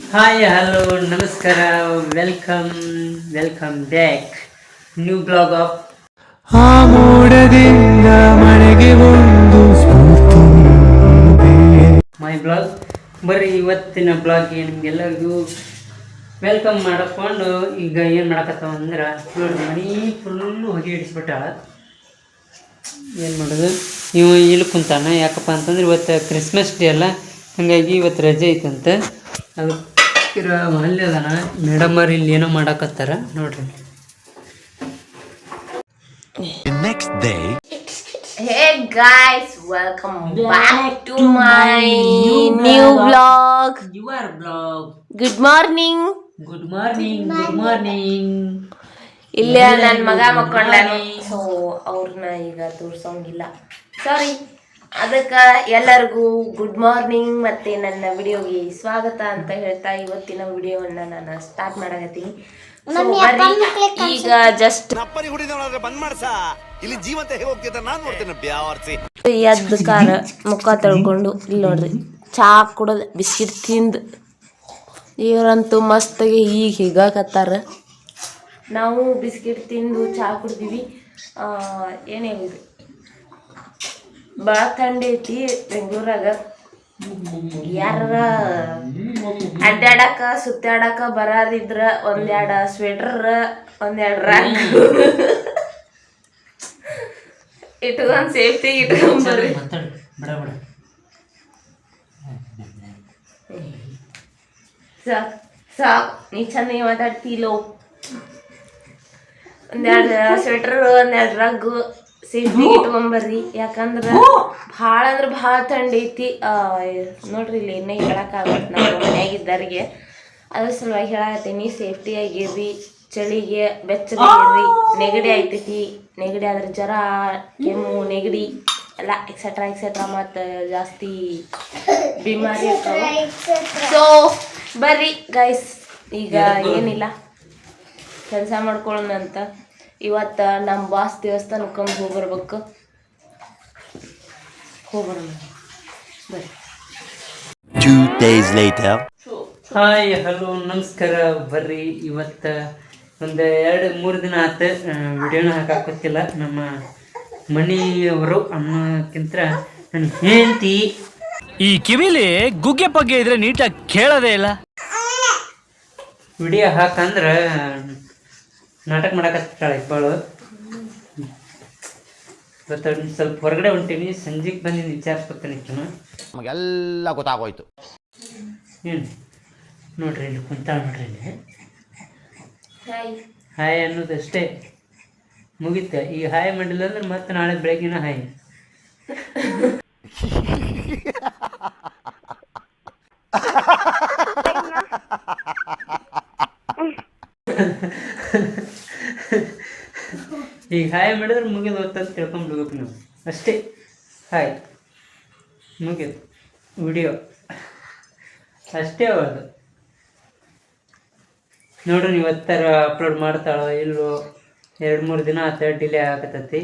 Hi hello ನಮಸ್ಕಾರ welcome welcome back new blog of ಆ ಮೋಡದಿಂದ ಮನೆಗೆ ಒಂದು ಸ್ಫೂರ್ತಿ ಮೈ ಬ್ಲಾಗ್ ಬರ್ರಿ ಇವತ್ತಿನ ಬ್ಲಾಗ್ಗೆ ನಿಮ್ಗೆಲ್ಲರಿಗೂ ವೆಲ್ಕಮ್ ಮಾಡಿಕೊಂಡು ಈಗ ಏನು ಮಾಡಕತ್ತಾವ ಅಂದ್ರೆ ನೋಡಿ ಮನೆ ಫುಲ್ಲು ಹೊಗೆ ಹಿಡಿಸ್ಬಿಟ್ಟಾಳ ಏನು ಮಾಡೋದು? ಇವ ಇಲ್ಲಿ ಕುಂತಾನ ಯಾಕಪ್ಪ ಅಂತಂದ್ರೆ ಇವತ್ತು ಕ್ರಿಸ್ಮಸ್ ಡೇ ಅಲ್ಲ ಹಾಗಾಗಿ ಇವತ್ತು ರಜೆ ಐತಂತೆ. ಅದು ಅಲ್ಲಿ ಅದಾನ ಮೇಡಮ್ ಅವ್ರು ಇಲ್ಲಿ ಏನೋ ಮಾಡಕತ್ತಾರ ನೋಡ್ರಿ. Next day day, Hey guys, welcome back to my new vlog. Your blog good morning good morning good morning ಇಲ್ಲೇ ನನ್ನ ಮಗ ಮಕ್ಕೊಂಡಾನು. ಸೊ ಅವ್ರನ್ನ ಈಗ ತೋರ್ಸೋಂಗಿಲ್ಲ. ಸಾರಿ ಅದಕ್ಕೆ ಎಲ್ಲರಿಗೂ ಗುಡ್ ಮಾರ್ನಿಂಗ್ ಮತ್ತೆ ನನ್ನ ವಿಡಿಯೋಗೆ ಸ್ವಾಗತ ಅಂತ ಹೇಳ್ತಾ ಇವತ್ತಿನ ವಿಡಿಯೋವನ್ನ ನಾನು ಸ್ಟಾರ್ಟ್ ಮಾಡಕತ್ತೀನಿ. ಈಗ ಜಸ್ಟ್ ನಪ್ಪರಿ ಹುಡಿದವನಾದ್ರೆ ಬಂದ್ ಮಾಡ್ಸ? ಇಲ್ಲಿ ಜೀವಂತ ಹೇಗೆ ಹೋಗ್ತಿದ್ದ ನಾನ್ ನೋಡ್ತೇನೆ ಬ್ಯಾವರ್ಸಿ ಎದ್ದು ಕಾರ ಮುಖ ತೊಳ್ಕೊಂಡು ಇಲ್ಲಿ ನೋಡ್ರಿ. ಚಾ ಕುಡದ್ ಬಿಸ್ಕಿಟ್ ತಿಂದು ಇವರಂತೂ ಮಸ್ತಾಗಿ ಈಗ ಹೀಗಾಕತ್ತಾರ. ನಾವು ಬಿಸ್ಕಿಟ್ ತಿಂದು ಚಾ ಕುಡ್ದೀವಿ. ಏನೇ ಹೇಳಿದ್ರಿ ಭಾಳ ಥಂಡಿ ಐತಿ ಬೆಂಗ್ಳೂರಾಗ. ಯಾರ ಅಡ್ಡಾಡಕ ಸುತ್ತಾಡಕ ಬರಾರಿದ್ರ ಒಂದೆರಡು ಸ್ವೆಟರ್ ಒಂದೆರಡು ರಾಕ್ ಇಟ್ಕೊಂಡ್ ಸೇಫ್ಟಿ ಇಟ್ಕೊಂಡ್ ಬರ್ರಿ. ಸಾಕ್ ಸಾಕ್ ನೀ ಚಂದ ಮಾತಾಡ್ತೀಲೋ ಒಂದೆರಡು ಸ್ವೆಟರ್ ಒಂದೆರಡು ರಗ್ಗು ಸೇಫ್ಟಿ ಇಟ್ಕೊಂಬರ್ರಿ. ಯಾಕಂದ್ರ ಭಾಳ ಅಂದ್ರ ಭಾಳ ಥಂಡಿ ಐತಿ. ನೋಡ್ರಿ ಇಲ್ಲಿ ಇನ್ನೇ ಹೇಳಕ್ಕಾಗತ್ತೆ ನಾವು ಮನ್ಯಾಗಿದ್ದವ್ರಿಗೆ ಅದ್ರ ಸಲುವಾಗಿ ಹೇಳಾಕತ್ತೀನಿ. ಸೇಫ್ಟಿ ಆಗಿರ್ರಿ. ಚಳಿಗೆ ಬೆಚ್ಚಗಿರ್ರಿ ನೆಗಡಿ ಆಯ್ತೈತಿ. ನೆಗಡಿ ಆದ್ರೆ ಜ್ವರ ಕೆಮ್ಮು ನೆಗಡಿ ಎಲ್ಲ ಎಕ್ಸೆಟ್ರಾ ಎಕ್ಸೆಟ್ರಾ ಮತ್ತು ಜಾಸ್ತಿ ಬಿಮಾರಿ ಇರ್ತಾವೆ. ಸೊ ಬರ್ರಿ ಗೈಸ್ ಈಗ ಏನಿಲ್ಲ. ಕೆಲಸ ಮಾಡ್ಕೊಳ್ಳೋಣ ಅಂತ ಇವತ್ತು ನಮ್ಮ ಬಾಸ್ ದೇವಸ್ಥಾನಕ್ಕೊಂದು ಹೋಗಿ ಬರ್ಬೇಕು? ಹೋಗ್ಬರೋಣ ಬರ್ರಿ two days later hi hello ನಮಸ್ಕಾರ. ಬರ್ರಿ ಇವತ್ತ ಒಂದು ಎರಡು ಮೂರು ದಿನ ಆತ ವಿಡಿಯೋನ ಹಾಕಾಕೊತ್ತಿಲ್ಲ ನಮ್ಮ ಮನೆಯವರು ಅನ್ನೋಕ್ಕಿಂತ ನನ್ನ ಹೇಳ್ತಿ ಈ ಕಿವಿಲಿ ಗುಗ್ಗೆ ಪಗ್ಗೆ ಇದ್ರೆ ನೀಟಾಗಿ ಕೇಳೋದೇ ಇಲ್ಲ. ವಿಡಿಯೋ ಹಾಕಂದ್ರೆ ನಾಟಕ ಮಾಡಕತ್ತಾಳೆ ಇಬ್ಬಳು. ಇವತ್ತು ಸ್ವಲ್ಪ ಹೊರಗಡೆ ಹೊಂಟೀನಿ ಸಂಜೆಗೆ ಬಂದು ವಿಚಾರಿಸ್ಕೊತೇನೆ ಇಕ್ಕನು ನಮಗೆಲ್ಲ ಗೊತ್ತಾಗೋಯ್ತು. ಏನು? ನೋಡ್ರಿ ಇಲ್ಲಿ ಕುಂತಾಳ ನೋಡ್ರಿ ಇಲ್ಲಿ. ಹಾಯ್. ಅನ್ನೋದು ಅಷ್ಟೇ ಮುಗೀತ? ಈಗ ಹಾಯ್ ಮಾಡಿಲ್ಲ ಅಂದ್ರೆ ಮತ್ತೆ ನಾಳೆ ಬೆಳಗ್ಗಿನ ಹಾಯ್. ಈಗ ಹಾಯ್ ಮಾಡಿದ್ರೆ ಮುಗಿದು ಅಂತ ತಿಳ್ಕೊಂಬಿಡ್ಬೇಕು ನೀವು. ಅಷ್ಟೇ. ಹಾಯ್. ಮುಗಿದು ವಿಡಿಯೋ. ಅಷ್ಟೇ ಅವರು ನೋಡ್ರಿ ಇವತ್ತರ ಅಪ್ಲೋಡ್ ಮಾಡ್ತಾಳೋ ಇಲ್ಲೋ ಎರಡು ಮೂರು ದಿನ ಆತ ಡಿಲೇ ಆಗತೈತಿ.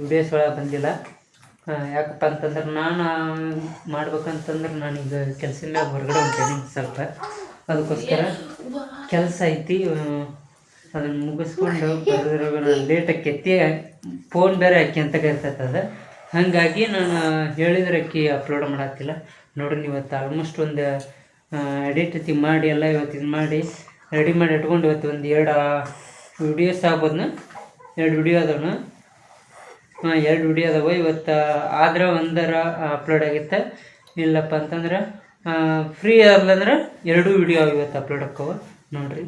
ವಿಡಿಯೋಸ್ ಒಳಗೆ ಬಂದಿಲ್ಲ. ಯಾಕಪ್ಪ ಅಂತಂದ್ರೆ ನಾನು ಮಾಡ್ಬೇಕಂತಂದ್ರೆ ನಾನೀಗ ಕೆಲಸದಿಂದ ಹೊರಗಡೆ ಹೊಂಟೇನಿ ಸ್ವಲ್ಪ. ಅದಕ್ಕೋಸ್ಕರ ಕೆಲಸ ಐತಿ ಅದನ್ನು ಮುಗಿಸ್ಕೊಂಡು ಬರೋದ್ರಾಗ ಲೇಟ್ ಆಕೈತಿ ಫೋನ್ ಬೇರೆ ಅಕ್ಕಿ ಅಂತ ಕರಿತೈತೆ ಅದು. ಹಾಗಾಗಿ ನಾನು ಹೇಳಿದ್ರೆ ಅಕ್ಕಿ ಅಪ್ಲೋಡ್ ಮಾಡತ್ತಿಲ್ಲ ನೋಡ್ರಿ ಇವತ್ತು ಆಲ್ಮೋಸ್ಟ್ ಒಂದು ಎಡಿಟ್ ಐತಿ ಮಾಡಿ ಎಲ್ಲ ಇವತ್ತು ಇದು ಮಾಡಿ ರೆಡಿ ಮಾಡಿ ಇಟ್ಕೊಂಡು ಇವತ್ತು ಒಂದು ಎರಡು ವಿಡಿಯೋಸ್ ಆಗ್ಬೋದನ್ನ ಎರಡು ವಿಡಿಯೋ ಅದಾವ ಹಾಂ, ಎರಡು ವಿಡಿಯೋ ಅದಾವ. ಇವತ್ತು ಆದ್ರೆ ಒಂದರ ಅಪ್ಲೋಡ್ ಆಗಿತ್ತೆ? ಇಲ್ಲಪ್ಪ ಅಂತಂದ್ರೆ ಫ್ರೀ ಅಲ್ಲಂದ್ರೆ ಎರಡೂ ವಿಡಿಯೋ ಇವತ್ತು ಅಪ್ಲೋಡ್ ಆಕ್ಕವ. ನೋಡ್ರಿ.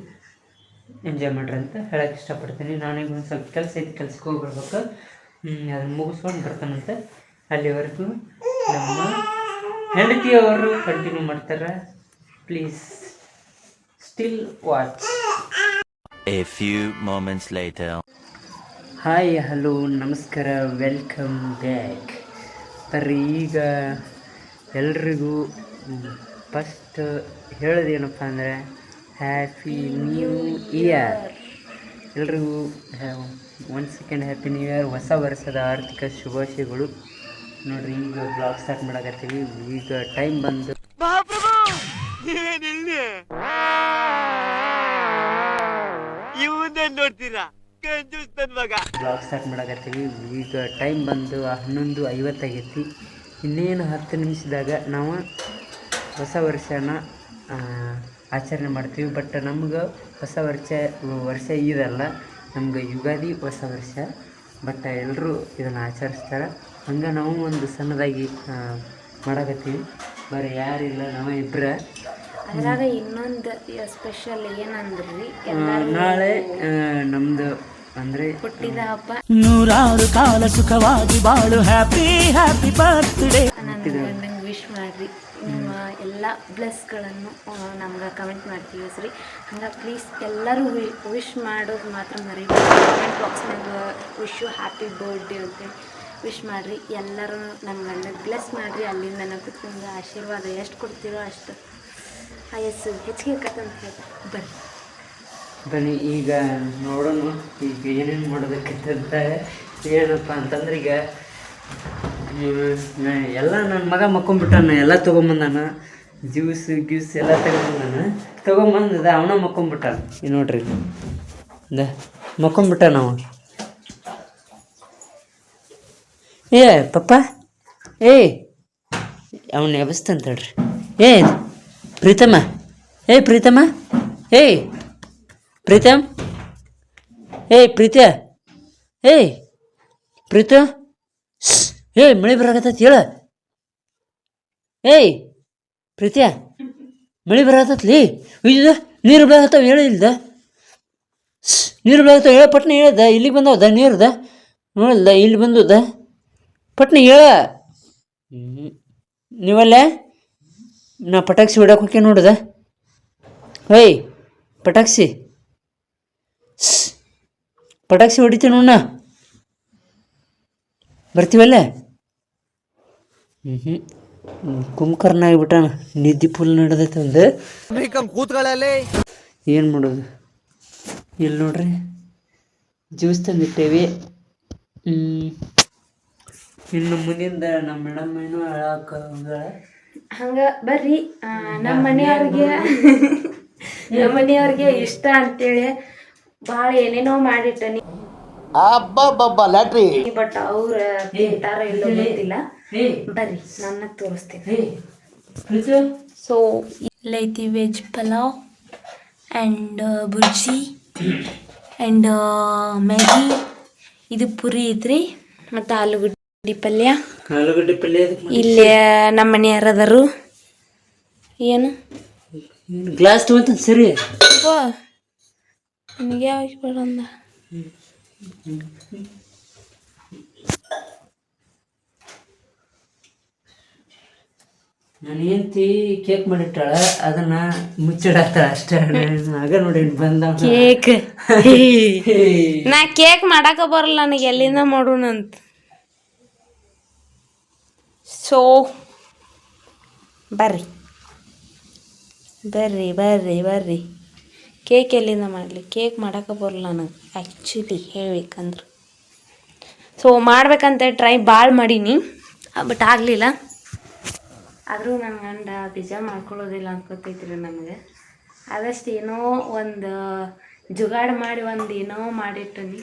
ಎಂಜಾಯ್ ಮಾಡ್ರಿ ಅಂತ ಹೇಳಕ್ಕೆ ಇಷ್ಟಪಡ್ತೀನಿ. ನಾನೀಗ ಒಂದು ಸ್ವಲ್ಪ ಕೆಲಸ ಐತಿ ಕೆಲ್ಸಕ್ಕೆ ಹೋಗಿ ಬರ್ಬೇಕು. ಅದನ್ನು ಮುಗಿಸ್ಕೊಂಡು ಬರ್ತಾನಂತೆ ಅಲ್ಲಿವರೆಗೂ ನಮ್ಮ ಹೆಂಡತಿಯವರು ಕಂಟಿನ್ಯೂ ಮಾಡ್ತಾರೆ. Please still watch a few moments later. Hi hello ನಮಸ್ಕಾರ ವೆಲ್ಕಮ್ ಬ್ಯಾಕ್ ಬರ್ರಿ ಈಗ ಎಲ್ರಿಗೂ ಫಸ್ಟ್ ಹೇಳೋದೇನಪ್ಪ ಅಂದರೆ ಹ್ಯಾಪಿ ನ್ಯೂ ಇಯರ್ ಎಲ್ರಿಗೂ ಒಂದು ಸೆಕೆಂಡ್ ಹ್ಯಾಪಿ ನ್ಯೂ ಇಯರ್ ಹೊಸ ವರ್ಷದ ಆರ್ಥಿಕ ಶುಭಾಶಯಗಳು. ನೋಡ್ರಿ ಈಗ ಬ್ಲಾಗ್ ಸ್ಟಾರ್ಟ್ ಮಾಡಕತ್ತೀವಿ. ಈಗ ಟೈಮ್ ಬಂದು ಬ್ಲಾಗ್ ಸ್ಟಾರ್ಟ್ ಮಾಡಕತ್ತೀವಿ. ಈಗ ಟೈಮ್ ಬಂದು ಹನ್ನೊಂದು ಐವತ್ತಾಗೈತಿ ಇನ್ನೇನು ಹತ್ತು ನಿಮಿಷದಾಗ ನಾವು ಹೊಸ ವರ್ಷನ ಆಚರಣೆ ಮಾಡ್ತೀವಿ. ಬಟ್ ನಮ್ಗೆ ಹೊಸ ವರ್ಷ ವರ್ಷ ಇದಲ್ಲ ನಮ್ಗೆ ಯುಗಾದಿ ಹೊಸ ವರ್ಷ. ಬಟ್ ಎಲ್ಲರೂ ಇದನ್ನು ಆಚರಿಸ್ತಾರೆ. ಹಂಗೆ ನಾವು ಒಂದು ಸಣ್ಣದಾಗಿ ಮಾಡಕತ್ತೀವಿ. ಬರೀ ಯಾರಿಲ್ಲ ನಾವು ಇಬ್ಬರೇ ಅದ್ರಾಗ ಇನ್ನೊಂದು ಸ್ಪೆಷಲ್ ಏನಂದ್ರಿ? ನಾಳೆ ನಮ್ದು ಅಂದ್ರೆ ಹುಟ್ಟಿದ ಹಬ್ಬ. ನೂರಾರು ಕಾಲ ಸುಖವಾಗಿ ಬಾಳು. ಹ್ಯಾಪಿ ಹ್ಯಾಪಿ ಬರ್ತ್ಡೇ ವಿಶ್ ಮಾಡ್ರಿ. ಎಲ್ಲ ಬ್ಲೆಸ್ಗಳನ್ನು ನಮ್ಗೆ ಕಮೆಂಟ್ ಮಾಡ್ತೀವಿ ಸರಿ. ಹಂಗೆ ಪ್ಲೀಸ್ ಎಲ್ಲರೂ ವಿಶ್ ಮಾಡೋದು ಮಾತ್ರ ಮರೀಬೇಕು ಕಮೆಂಟ್ ಬಾಕ್ಸ್ನಾಗ ವಿಶ್ ಯು ಹ್ಯಾಪಿ ಬರ್ಡೇ ಅಂತ. ವಿಶ್ ಮಾಡಿರಿ. ಎಲ್ಲರೂ ನಮ್ಮ ಬ್ಲೆಸ್ ಮಾಡಿರಿ. ಅಲ್ಲಿಂದ ನನಗೆ ನಿಮ್ಗೆ ಆಶೀರ್ವಾದ ಎಷ್ಟು ಕೊಡ್ತೀರೋ ಅಷ್ಟು ಆಯಸ್ಸು ಹೆಚ್ಚಿಗೆ ಆಕತ್ತಂತ ಹೇಳಿ ಬನ್ನಿ. ಬನ್ನಿ, ಈಗ ನೋಡೋಣ, ಈಗ ಏನೇನು ಮಾಡೋದಕ್ಕೆ ಏನಪ್ಪ ಅಂತಂದ್ರೆ ಈಗ ಎಲ್ಲ ನನ್ನ ಮಗ ಮಕ್ಕೊಂಬಿಟ್ಟಾನ ಎಲ್ಲ ತೊಗೊಂಬಂದಾನ. ಜ್ಯೂಸ್ ಗ್ಯೂಸ್ ಎಲ್ಲ ತಗೊಂಬಂದಾನ. ತೊಗೊಂಬಂದದ ಅವನ ಮಕ್ಕೊಂಬಿಟ್ಟಾನ ಈ ನೋಡ್ರಿ. ದ ಮಕ್ಕೊಂಬಿಟ್ಟಾನ ಅವ. ಏ, ಪಪ್ಪ. ಏಯ್ ಅವನ ಎಬಸ್ತಂತ ಹೇಳ್ರಿ ಏ, ಪ್ರೀತಮ್ಮ. ಏ, ಪ್ರೀತಮ್ಮ. ಏಯ್ ಪ್ರೀತಮ್. ಏಯ್ ಪ್ರೀತ ಏಯ್ ಪ್ರೀತ. ಏಯ್ ಮಳೆ ಬರಾಕತ್ತೈತಿ ಹೇಳ. ಏಯ್, ಪ್ರೀತಿಯ, ಮಳೆ ಬರಾಕತ್ತೈತಿ? ಇದು ನೀರು ಬೀಳಾಕತ್ತಾವ ಹೇಳ ಇಲ್ದ? ನೀರು ಬೀಳಾಕತ್ತಾವ ಹೇಳ, ಪಟ್ನೆ ಹೇಳ್ದ, ಇಲ್ಲಿಗೆ ಬಂದವದ ನೀರ್ದ? ನೋಡಲ್ದ ಇಲ್ಲಿ ಬಂದದ. ಪಟ್ನೆ ಹೇಳ. ನೀವಲ್ಲೇ, ನಾ ಪಟಾಕ್ಸಿ ಬಿಡಕ್ಕೆ ಹೋಗಿ ನೋಡ್ದ? ಪಟಾಕ್ಸಿ ಪಟಾಕ್ಷಿ. ಪಟಾಕ್ಸಿ ಹೊಡಿತೀನಿ ನೋಡ ಬರ್ತೀವಲ್ಲ? ಹ್ಞೂ ಹ್ಞೂ ಕುಂಕರ್ನ ಆಗ್ಬಿಟ್ಟಾನ. ನಿದ್ದೆ ಫುಲ್ ನಡೆದೈತೆ ಒಂದು. ಕೂತ್ಕೊಳ್ಳಲ್ಲಿ ಏನು ಮಾಡೋದು? ಇಲ್ಲಿ ನೋಡ್ರಿ. ಜ್ಯೂಸ್ ತಂದಿಟ್ಟೇವಿ. ಹ್ಮ್. ಇನ್ನು ಮುಂದಿಂದ ನಮ್ಮ ಮೇಡಮ್ ಏನು ಹೇಳಕ್ಕ ಹಂಗ ಬರ್ರಿ. ನಮ್ಮ ಮನೆಯವ್ರಿಗೆ ನಮ್ಮ ಮನೆಯವ್ರಿಗೆ ಇಷ್ಟ ಅಂತೇಳಿ ಭಾಳ ಏನೇನೋ ಮಾಡಿಟ್ಟನಿ ಅಬ್ಬಬ್ಬಬ್ಬ ಲ್ಯಾಟ್ರಿ. ಬಟ್ ಅವ್ರ ತಿಂತಾರ ಇಲ್ಲೋ ಗೊತ್ತಿಲ್ಲ. ಬರ್ರಿ ನನ್ನ ತೋರಿಸ್ತೀನಿ. So ಇಲ್ಲೈತಿ veg pulao and bhurji and Maggi. ಇದು ಪುರಿ ಐತ್ರಿ ಮತ್ತು ಆಲೂಗಡ್ಡೆ ಪಲ್ಯ. ಆಲೂಗಡ್ಡೆ ಪಲ್ಯ ಇಲ್ಲಿ ನಮ್ಮ ಮನೆ ಏನು? ಏನು ಗ್ಲಾಸ್ ತೊಗೊಂತ ಸರಿ. ನಿಮಗೆ ಯಾವಾಗ ಬೇಡಂದ ನನ್ನ ಹೆಂಡತಿ ಕೇಕ್ ಮಾಡಿಟ್ಟಾಳ ಅದನ್ನ ಮುಚ್ಚಿಡತ್ತಾಳ ಅಷ್ಟೇ. ಆಗ ನೋಡಿ ಬಂದ ಕೇಕ್ ನಾ ಕೇಕ್ ಮಾಡಾಕ ಬರಲ್ಲ ನನಗೆ ಎಲ್ಲಿಂದ ಮಾಡೋಣಂತ ಸೋ ಬರ್ರಿ. ಬರ್ರಿ ಬರ್ರಿ ಬರ್ರಿ. ಕೇಕ್ ಎಲ್ಲಿಂದ ಮಾಡಲಿ? ಕೇಕ್ ಮಾಡೋಕೆ ಬರಲ್ಲ ನನಗೆ ಆ್ಯಕ್ಚುಲಿ ಹೇಳ್ಬೇಕಂದ್ರೆ. ಸೊ ಮಾಡ್ಬೇಕಂತ ಟ್ರೈ ಭಾಳ ಮಾಡೀನಿ. ಬಟ್ ಆಗಲಿಲ್ಲ. ಆದರೂ ನನ್ನ ಗಂಡ ಬೇಜಾರು ಮಾಡ್ಕೊಳ್ಳೋದಿಲ್ಲ ಅನ್ಕೋತೈತ್ರಿ ನನಗೆ. ಆದಷ್ಟು ಏನೋ ಒಂದು ಜುಗಾಡ್ ಮಾಡಿ ಒಂದು ಏನೋ ಮಾಡಿಟ್ಟನಿ.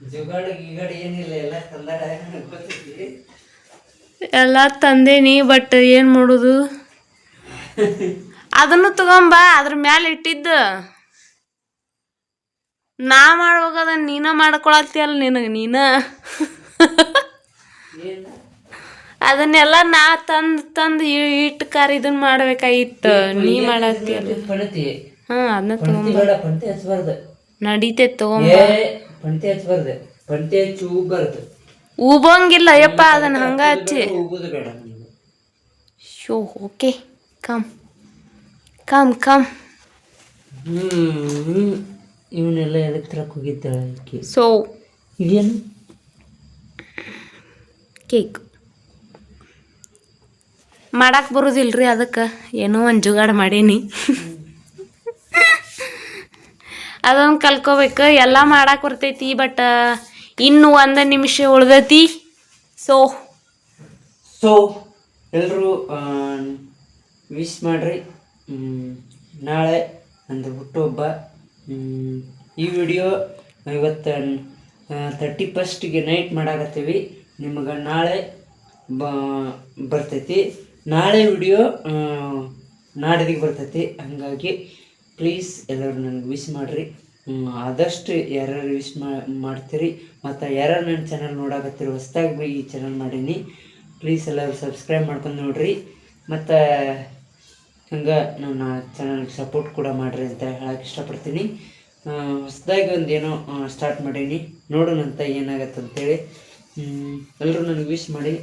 ಜುಗಾಡು ಗಿಗಾಡು ಏನಿಲ್ಲ ಎಲ್ಲ ಕನ್ನಡ ಗೊತ್ತೈತಿ ಎಲ್ಲ ತಂದೇನಿ ಬಟ್ ಏನು ಮಾಡೋದು? ಅದನ್ನು ತಗೊಂಬ ಅದ್ರ ಮ್ಯಾಲೆ ಇಟ್ಟಿದ್ದು. ನಾ ಮಾಡುವಾಗ ಅದನ್ನ ನೀನ ಮಾಡ್ಕೊಳತ್ತಿಯಲ್ಲ ನಿನಗೆ ನೀನ? ಅದನ್ನೆಲ್ಲ ನಾ ತಂದು ತಂದು ಇಟ್ಟು ಕಾರ್ ಇದನ್ನ ಮಾಡ್ಬೇಕಾಗಿತ್ತು. ನೀ ಮಾಡತ್ತಿಯಲ್ಲ ಹಾ ಅದನ್ನ ತಗೊಂಬ. ನಡೀತೈತೆ ತಗೊಂಬ. ಪಣತಿ ಹಚ್ಚಿ ಉಬ್ಬಾರ್ದು ಉಬಂಗಿಲ್ಲ ಅಯ್ಯಪ್ಪ ಅದನ್ನ ಹಂಗ ಹಚ್ಚಿ show okay come come come. ಇವನ್ನೆಲ್ಲ ಎದಕ್ಕೆ ತರಕ್ಕೆ ಹೋಗಿದ್ದಾಳೆ ಸೊ ಇದೇನು? ಕೇಕ್. ಮಾಡಕ್ಕೆ ಬರೋದಿಲ್ರಿ ಅದಕ್ಕೆ? ಏನೋ ಒಂದು ಜುಗಾಡ್ ಮಾಡೀನಿ. ಅದೊಂದು ಕಲ್ಕೋಬೇಕು ಎಲ್ಲ ಮಾಡಕ್ಕೆ ಬರ್ತೈತಿ ಬಟ್ ಇನ್ನು ಒಂದು ನಿಮಿಷ ಉಳ್ದತಿ. ಸೊ. ಸೊ ಎಲ್ಲರೂ ವಿಶ್ ಮಾಡ್ರಿ. ನಾಳೆ ನಂದು ಹುಟ್ಟುಹಬ್ಬ. ಈ ವಿಡಿಯೋ ಇವತ್ತು ತರ್ಟಿ ಫಸ್ಟಿಗೆ ನೈಟ್ ಮಾಡಾಕತ್ತೀವಿ. ನಿಮಗೆ ನಾಳೆ ಬ, ಬರ್ತೈತಿ. ನಾಳೆ ವಿಡಿಯೋ ನಾಡಿಗೆ ಬರ್ತೈತಿ. ಹಾಗಾಗಿ ಪ್ಲೀಸ್ ಎಲ್ಲರೂ ನನಗೆ ವಿಶ್ ಮಾಡಿರಿ. ಆದಷ್ಟು ಯಾರ್ಯಾರು ವಿಶ್ ಮಾಡ್ತೀರಿ. ಮತ್ತು ಯಾರ್ಯಾರು ನನ್ನ ಚಾನಲ್ ನೋಡಾಕತ್ತೀರಿ ಹೊಸ್ದಾಗಿ ಈ ಚಾನಲ್ ಮಾಡೀನಿ. ಪ್ಲೀಸ್ ಎಲ್ಲರೂ ಸಬ್ಸ್ಕ್ರೈಬ್ ಮಾಡ್ಕೊಂಡು ನೋಡ್ರಿ. ಮತ್ತು ಹಂಗೆ ನನ್ನ ಚಾನಲ್ಗೆ ಸಪೋರ್ಟ್ ಕೂಡ ಮಾಡಿರಿ ಅಂತ ಹೇಳಕ್ಕೆ ಇಷ್ಟಪಡ್ತೀನಿ. ಹೊಸ್ದಾಗಿ ಒಂದು ಏನೋ ಸ್ಟಾರ್ಟ್ ಮಾಡೀನಿ. ನೋಡೋಣಂತ ಏನಾಗತ್ತೆ ಅಂತೇಳಿ. ಎಲ್ಲರೂ ನನಗೆ ವಿಶ್ ಮಾಡಿ.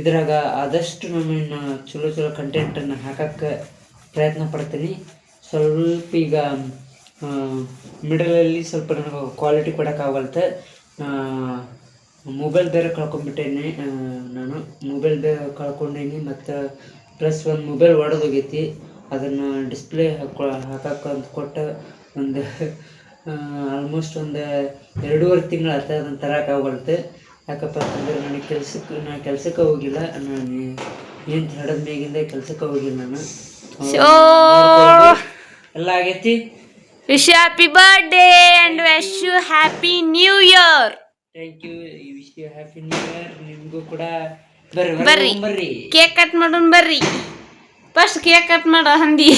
ಇದ್ರಾಗ ಆದಷ್ಟು ನಾನು ಚಲೋ ಚಲೋ ಕಂಟೆಂಟನ್ನು ಹಾಕಕ್ಕೆ ಪ್ರಯತ್ನ ಪಡ್ತೀನಿ. ಸ್ವಲ್ಪ ಈಗ ಮಿಡಲಲ್ಲಿ ಸ್ವಲ್ಪ ನನಗೆ ಕ್ವಾಲಿಟಿ ಕೊಡೋಕ್ಕಾಗಲ್ತೆ ಮೊಬೈಲ್ ಬೇರೆ ಕಳ್ಕೊಂಡ್ಬಿಟ್ಟೇನಿ ನಾನು ಮೊಬೈಲ್ ಬೇರೆ ಕಳ್ಕೊಂಡೇನಿ ಮತ್ತು ಪ್ಲಸ್ ಒಂದು ಮೊಬೈಲ್ ಒಡೆದೋಗೈತಿ ಅದನ್ನು ಡಿಸ್ಪ್ಲೇ ಹಾಕೊ ಹಾಕಕ್ಕೆ ಅಂತ ಕೊಟ್ಟು ಒಂದು ಆಲ್ಮೋಸ್ಟ್ ಒಂದು ಎರಡೂವರೆ ತಿಂಗಳು ಆತ ಅದನ್ನು ತರೋಕ್ಕಾಗಲ್ತೆ ಯಾಕಪ್ಪ ಅಂತಂದರೆ ನನಗೆ ಕೆಲಸಕ್ಕೆ ನಾನು ಕೆಲಸಕ್ಕೆ ಹೋಗಿಲ್ಲ. ನಾನು ಏನು ಹಡದ ಮೇಗಿಂದ ಕೆಲಸಕ್ಕೆ ಹೋಗಿಲ್ಲ ನಾನು. ಎಲ್ಲ ಆಗೈತಿ. Wish happy birthday and wish you happy new year thank you wish you happy new year ನಿಮಗೂ ಕೂಡ ಬರ್ರಿ ಬರ್ರಿ. ಬರ್ರಿ. ಕೇಕ್ ಕಟ್ ಮಾಡೋಣ ಬರ್ರಿ. ಫಸ್ಟ್ ಕೇಕ್ ಕಟ್ ಮಾಡ ಹಂದಿ.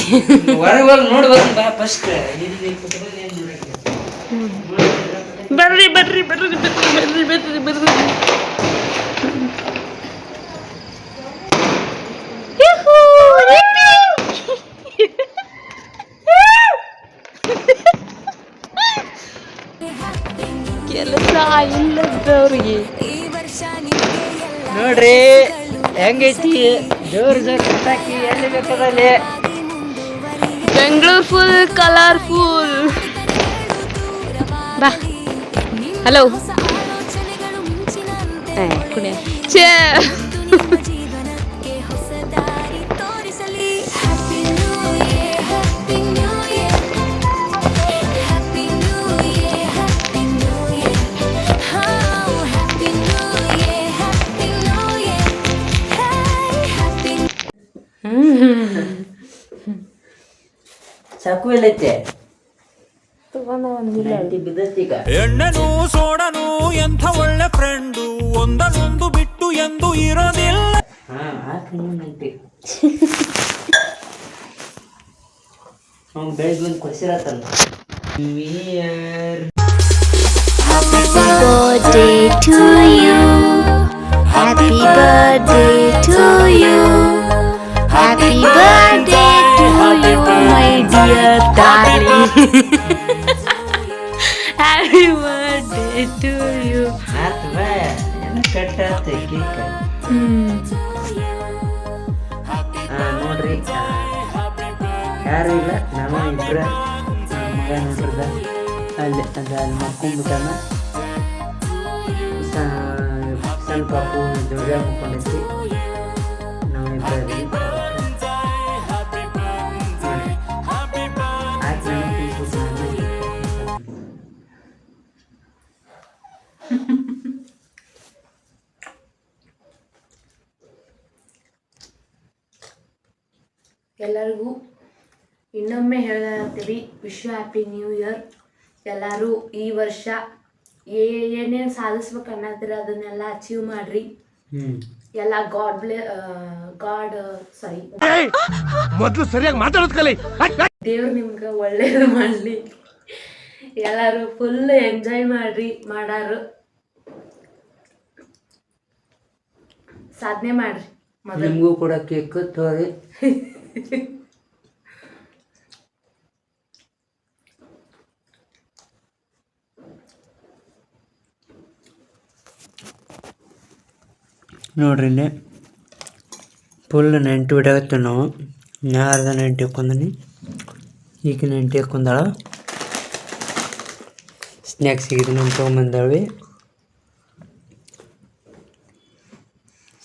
ಹೊರಗೆ ಹೋಗಿ ಬರ್ರಿ ಬಾ ಫಸ್ಟ್ ಬರ್ರಿ ಬರ್ರಿ ಬರ್ರಿ ಬರ್ರಿ ಬರ್ರಿ ಬರ್ರಿ. ನೋಡ್ರಿ ಹೆಂಗೈತಿ? ಜೋರ್ ಜೋರ್ ಕಟ್ಟಾಕಿ ಎಲ್ಲಿ ಬೇಕದಲ್ಲಿ ಬೆಂಗಳೂರು ಫುಲ್ ಕಲರ್ಫುಲ್ ಬಾ. ಹಲೋ ಛೇ. ಚಾಕು ಎಲ್ಲೈತೆ ಎಣ್ಣೆನು ಸೋಡನು ಎಂಥ ಒಳ್ಳೆ ಫ್ರೆಂಡು ಒಂದನೊಂದು ಬಿಟ್ಟು ಎಂದು ಇರೋದಿಲ್ಲ. ಹಾ ಹಾಕಿ ನೈಂಟಿ ಅವ್ನು ಬೆಳಿಗ್ಗೆ ಒಂದು ಕೊಡ್ಸಿರತ್ತಲ್ಲ. Birthday to you. Happy birthday to you. Happy birthday to you, my dear darling. Happy birthday ಏನು ಕಟ್ಟಾತ ಕೇಕ ಹಾ ನೋಡ್ರಿ. ಯಾರು ಇಲ್ಲ? ನಮ್ಮ ಇಬ್ರ. ಆ, ಮಗ ನೋಡ್ರದ. ಅಲ್ಲಿ ಅದ ಅಲ್ಲಿ ಮಕ್ಕೊಂಡ್ಬಿಟ್ಟಾನ ಸಣ್ಣ ಪಾಪು ಜೋಡಿ ಹಾಕೊಂಡೈತಿ ಇನ್ನೊಮ್ಮೆ ಹೇಳ್ತೀವಿ ವಿಶ್ವ ಹ್ಯಾಪಿ ನ್ಯೂ ಇಯರ್. ಎಲ್ಲರೂ ಈ ವರ್ಷ ಏನೇನು ಸಾಧಿಸ್ಬೇಕು ಅನ್ನತ್ತೀರ ಅದನ್ನೆಲ್ಲ ಅಚೀವ್ ಮಾಡ್ರಿ. ಎಲ್ಲ ಗಾಡ್ ಬ್ಲೆ ಗಾಡ್ ಸಾರಿ ಮೊದಲು ಸರಿಯಾಗಿ ಮಾತಾಡೋದ್ ಕಲಿ ದೇವ್ರು ನಿಮ್ಗೆ ಒಳ್ಳೇದು ಮಾಡಲಿ. ಎಲ್ಲರೂ ಫುಲ್ ಎಂಜಾಯ್ ಮಾಡ್ರಿ ಮಾಡಾರು. ಸಾಧನೆ ಮಾಡ್ರಿ ನಿಮಗೂ ಕೂಡ ಕೇಕ್ ತೋರಿ. ನೋಡ್ರಿ ಇಲ್ಲಿ. ಫುಲ್ ನೆಂಟು ಬಿಡಾಗತ್ತೀವಿ ನಾವು. ಅರ್ಧ ನೆಂಟು ಹಾಕೊಂಡಿ ಈಗ ನೆಂಟು ಹಾಕೊಂಡಾಳ ಸ್ನ್ಯಾಕ್ಸ್ ಇದನ್ನ ತೊಗೊಂಬಂದಾಳ್ವಿ.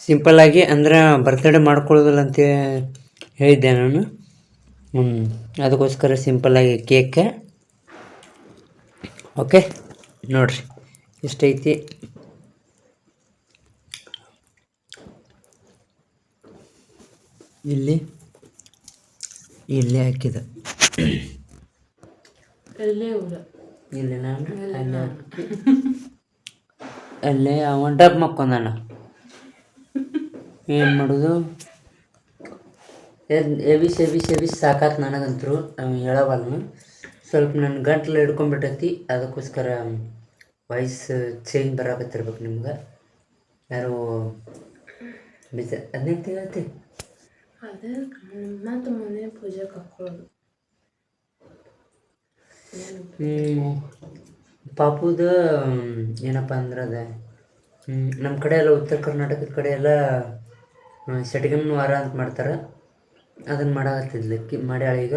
ಸಿಂಪಲ್ಲಾಗಿ ಅಂದ್ರೆ ಬರ್ತ್ಡೇ ಮಾಡ್ಕೊಳ್ಳೋದಿಲ್ಲ ಅಂತ ಹೇಳಿದ್ದೆ ನಾನು. ಹ್ಞೂ ಅದಕ್ಕೋಸ್ಕರ ಸಿಂಪಲ್ಲಾಗಿ ಕೇಕ್ ಓಕೆ ನೋಡ್ರಿ. ಎಷ್ಟೈತಿ? ಇಲ್ಲಿ ಇಲ್ಲಿ ಹಾಕಿದ. ಇಲ್ಲಿ ನಾನು ಅಲ್ಲೇ ಹಾಕಿ. ಅಲ್ಲೇ ಡಬ್ ಮಕ್ಕೊಂದಾನ. ಏನು ಮಾಡೋದು? ಎಬಿಸ್ ಎಬಿಸ್ ಎಬಿಸ್ ಸಾಕಾತ್ ನನಗಂತರು ಹೇಳವಲ್ನು. ಸ್ವಲ್ಪ ನನ್ನ ಗಂಟ್ಲು ಹಿಡ್ಕೊಂಡ್ಬಿಟ್ಟೈತಿ ಅದಕ್ಕೋಸ್ಕರ ವಾಯ್ಸ್ ಚೇಂಜ್ ಬರಾಕತ್ತಿರ್ಬೇಕು ನಿಮ್ಗೆ. ಯಾರು ಬಿಜ ಅದನ್ನೇ ಹೇಳ್ತಿ. ಅದೇ ಮತ್ತು ಮನೆ ಪೂಜೆಗೆ. ಪಾಪುದ ಏನಪ್ಪ ಅಂದ್ರೆ ಅದ ನಮ್ಮ ಕಡೆ ಎಲ್ಲ ಉತ್ತರ ಕರ್ನಾಟಕದ ಕಡೆ ಎಲ್ಲ ಸೆಟಗನ್ ವಾರ ಅಂತ ಮಾಡ್ತಾರೆ. ಅದನ್ನು ಮಾಡಾಕತ್ತಿದ್ಲು ಕಿ ಮಾಡ್ಯಾಳ ಈಗ.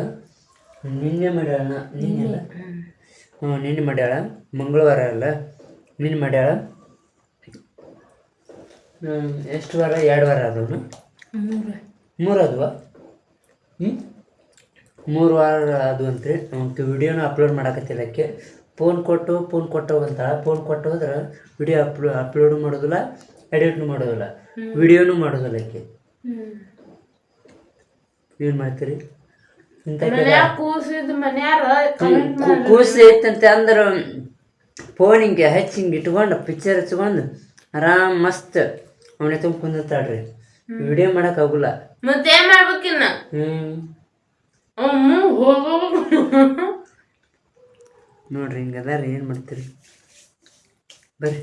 ನಿನ್ನೆ ಮಾಡ್ಯಾಳ ನಿನ್ನೆಲ್ಲ ನಿನ್ನೆ ಹ್ಞೂ ನಿನ್ನೆ ಮಾಡ್ಯಾಳ. ಮಂಗಳವಾರ ಅಲ್ಲ? ನಿನ್ನೆ ಮಾಡ್ಯಾಳ? ಎಷ್ಟು ವಾರ? ಎರಡು ವಾರ ಅದವನು ಮೂರು ಅದ್ವಾ ಹ್ಞೂ ಮೂರು ವಾರ ಅದು ಅಂತ್ರಿ. ವಿಡಿಯೋನ ಅಪ್ಲೋಡ್ ಮಾಡಕತ್ತಿಲ್ಲ ಆಕೆ ಫೋನ್ ಕೊಟ್ಟು ಫೋನ್ ಕೊಟ್ಟು ಅಂತ ಫೋನ್ ಕೊಟ್ಟು ಹೋದ್ರೆ ವಿಡಿಯೋ ಅಪ್ಲೋ ಅಪ್ಲೋಡು ಮಾಡೋದಿಲ್ಲ ಎಡಿಟ್ನು ಮಾಡೋದಿಲ್ಲ. ವಿಡಿಯೋನು ಮಾಡೋದಿಲ್ಲ ಆಕೆ ಏನು ಮಾಡ್ತೀರಿ? ಕೂಸು ಐತಂತೆ ಅಂದ್ರೆ ಫೋನ್ ಹಿಂಗೆ ಹಚ್ಚಿ ಹಿಂಗೆ ಇಟ್ಕೊಂಡು ಪಿಕ್ಚರ್ ಹಚ್ಕೊಂಡು ಆರಾಮ್ ಮಸ್ತ್ ಅವನೇ ತುಂಬ ಕುಂದಿರ್ತಾಳ್ರಿ ವಿಡಿಯೋ ಮಾಡೋಕ್ಕಾಗಲ್ಲ ಮತ್ತೆ ಏನ್ ಮಾಡ್ಬೇಕಿನ್ನ ಅಮ್ಮ ಹೋಗೋ ನೋಡ್ರಿ ಹಿಂಗದಾರ ಏನ್ ಏನು ಮಾಡ್ತೀರಿ? ಬರ್ರಿ.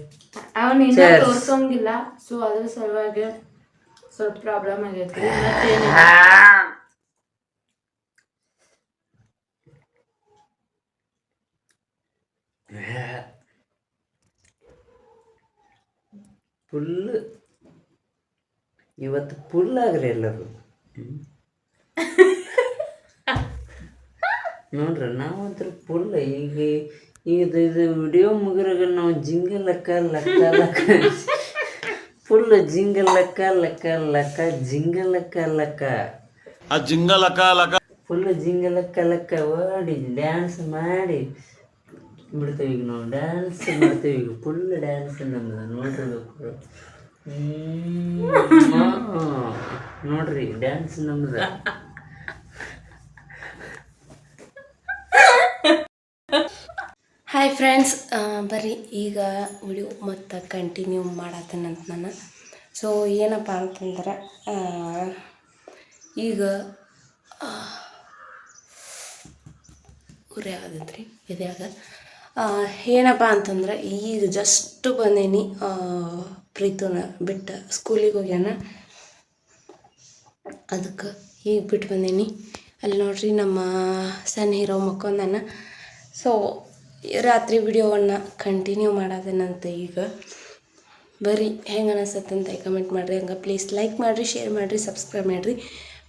ಅವನ್ ಇನ್ನ Cheers. ತೋರ್ಸಂಗಿಲ್ಲ. ಸೊ ಅದ್ರ ಸಲುವಾಗಿ ಸ್ವಲ್ಪ ಪ್ರಾಬ್ಲಮ್ ಆಗೈತಿ ಮತ್ತೇನು? ಫುಲ್ ಇವತ್ತು ಫುಲ್ ಆಗ್ರಿ ಎಲ್ಲರೂ. ನೋಡ್ರಿ ನಾವಂತರ ಫುಲ್ ಈಗ ಇದು ಇದು ವಿಡಿಯೋ ಮುಗಿರಾಗ ನಾವು ಜಿಂಗ ಲೆಕ್ಕ ಲೆಕ್ಕ ಲೆಕ್ಕ ಫುಲ್ ಜಿಂಗ ಲೆಕ್ಕ ಲೆಕ್ಕ ಲೆಕ್ಕ ಜಿಂಗ ಲೆಕ್ಕ ಲೆಕ್ಕ ಆ ಜಿಂಗ ಲಕ ಲಕ ಫುಲ್ ಜಿಂಗ ಲೆಕ್ಕ ಲೆಕ್ಕ ಓಡಿ ಡ್ಯಾನ್ಸ್ ಮಾಡಿ ಬಿಡ್ತೇವೆ ಈಗ ನಾವು ಡ್ಯಾನ್ಸ್ ಮಾಡ್ತೇವೆ ಈಗ ಫುಲ್ ಡ್ಯಾನ್ಸ್ ನಮ್ದು ನೋಡ್ರಿ ಹ್ಮ್. ಹಾ. ನೋಡ್ರಿ ಡ್ಯಾನ್ಸ್ ನಮ್ದ. ಹಾಯ್ ಫ್ರೆಂಡ್ಸ್ ಬರ್ರಿ ಈಗ ವಿಡಿಯೋ ಮತ್ತು ಕಂಟಿನ್ಯೂ ಮಾಡತ್ತೇನಂತ ನಾನು. ಸೊ ಏನಪ್ಪ ಅಂತಂದ್ರೆ ಈಗ ಉರಿ ಆಗದೈತ್ರಿ ಎದ್ಯಾಗ? ಆ, ಏನಪ್ಪ ಅಂತಂದ್ರೆ ಈಗ ಜಸ್ಟ್ ಬಂದೇನಿ ಪ್ರೀತನ ಬಿಟ್ಟು ಸ್ಕೂಲಿಗೆ ಹೋಗ್ಯಾನ. ಅದಕ್ಕೆ ಈಗ ಬಿಟ್ಟು ಬಂದೇನಿ. ಅಲ್ಲಿ ನೋಡ್ರಿ ನಮ್ಮ ಸಣ್ಣ ಹೀರೋ ಮಕ್ಕೊಂದನ. ಸೊ ರಾತ್ರಿ ವಿಡಿಯೋವನ್ನು ಕಂಟಿನ್ಯೂ ಮಾಡೋದೇನಂತ ಈಗ. ಬರೀ ಹೆಂಗೆ ಅಂತ ಕಮೆಂಟ್ ಮಾಡಿರಿ. ಹಂಗೆ ಪ್ಲೀಸ್ ಲೈಕ್ ಮಾಡಿರಿ ಶೇರ್ ಮಾಡಿರಿ ಸಬ್ಸ್ಕ್ರೈಬ್ ಮಾಡಿರಿ.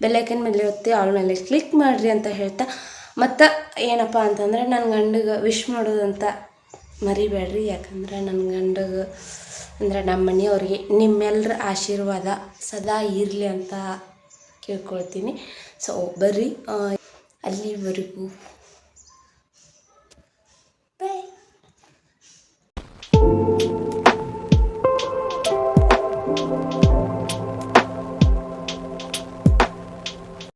ಬೆಲ್ಲೈಕನ್ ಮೇಲೆ ಒತ್ತಿ ಆಲ್ ಮೇಲೆ ಕ್ಲಿಕ್ ಮಾಡಿರಿ ಅಂತ ಹೇಳ್ತಾ ಮತ್ತು ಏನಪ್ಪ ಅಂತಂದ್ರೆ ನನ್ನ ಗಂಡಗೆ ವಿಶ್ ಮಾಡೋದಂತ ಮರಿಬೇಡ್ರಿ. ಯಾಕಂದ್ರೆ ನನ್ನ ಗಂಡಗೆ ಅಂದರೆ ನಮ್ಮ ಮನೆಯವ್ರಿಗೆ ನಿಮ್ಮೆಲ್ಲರ ಆಶೀರ್ವಾದ ಸದಾ ಇರಲಿ ಅಂತ ಕೇಳ್ಕೊಳ್ತೀನಿ. ಸೊ ಬರ್ರಿ ಅಲ್ಲಿವರೆಗೂ.